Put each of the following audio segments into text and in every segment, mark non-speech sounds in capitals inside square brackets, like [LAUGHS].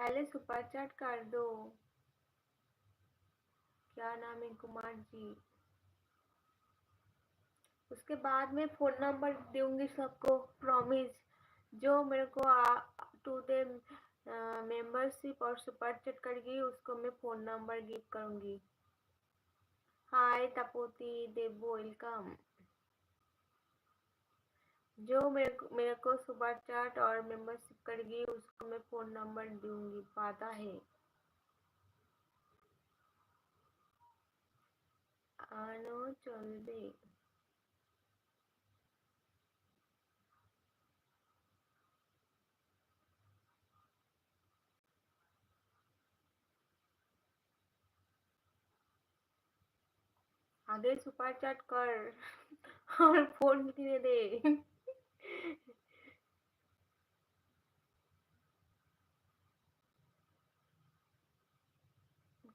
पहले super chat कर दो। क्या नाम है कुमार जी? उसके बाद में फ़ोन नंबर दूँगी सबको प्रॉमिस जो मेरे को टू दे मेंबरशिप और सुपर चैट करेगी उसको मैं फ़ोन नंबर गिव करूँगी। हाय तपोती देव वेलकम जो मेरे को मेरे को सुबह चार्ट और मेंबरशिप करेगी उसको मैं फ़ोन नंबर दूँगी, पाता है? आनो चौधरी आगे सुपर चैट कर [LAUGHS] और फ़ोन भी दे दे।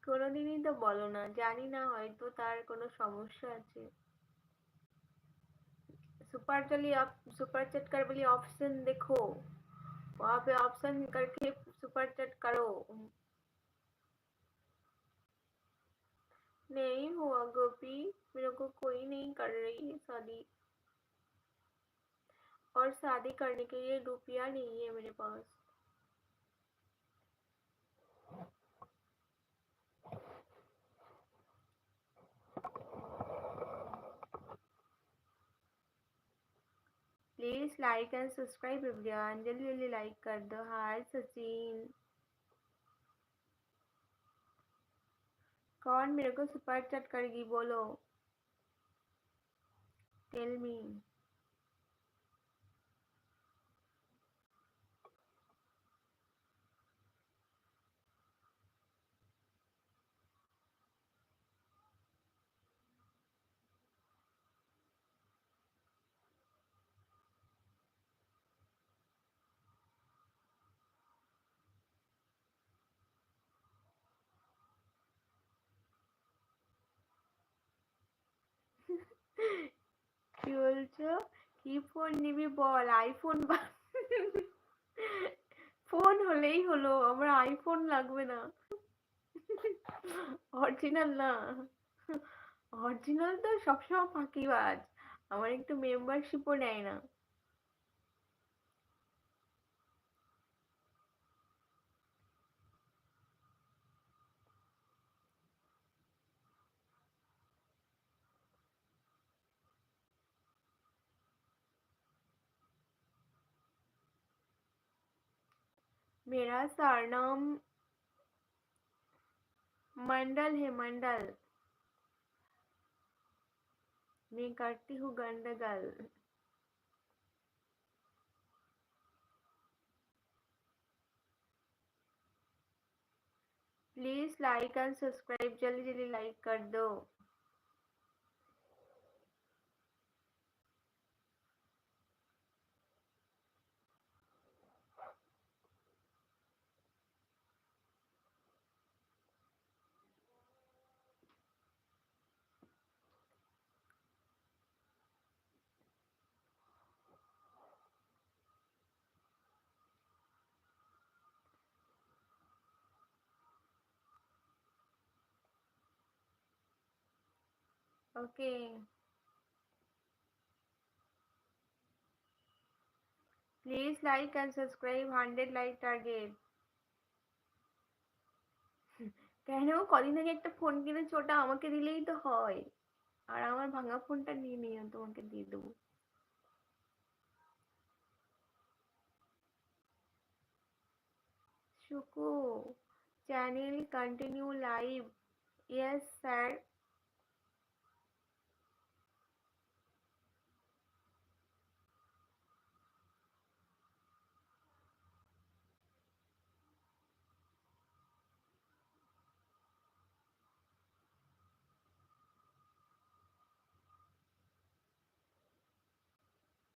কোনোদিনই তো বলো না জানি না হয়তো তার কোনো সমস্যা আছে सुपर चलिए आप सुपर चैट कर बोलिए ऑप्शन देखो वहाँ पे ऑप्शन करके सुपर चैट करो नहीं हुआ गोपी मेरे को कोई नहीं कर रही है शादी और शादी करने के लिए रुपया नहीं है मेरे पास please like and subscribe everyone जल्दी जल्दी लाइक कर दो हाय सचिन कौन मेरे को सुपर चैट करेगी बोलो टेल मी কি বলছো? কি ফোন নিবি বল? আইফোন ফোন হলেই হলো, আমার আইফোন লাগবে না। অরিজিনাল না। অরিজিনাল তো সবসময় ফাঁকিবাজ। আমার একটু মেম্বারশিপও নেয় না। मेरा सरनाम मंडल है, मंडल। मैं करती हूँ गंडगल। प्लीज़ लाइक एंड सब्सक्राइब जल्दी जल्दी लाइक कर दो। Okay. Please like and subscribe 100 like target. কেন? কদিন আগে একটা ফোন কিনেছি, ওটা আমাকে দিলেই তো হয়। আর আমার ভাঙা ফোনটা নিয়ে নিয়ে তোমাকে দিয়ে দেবো। শুকু channel continue live yes sir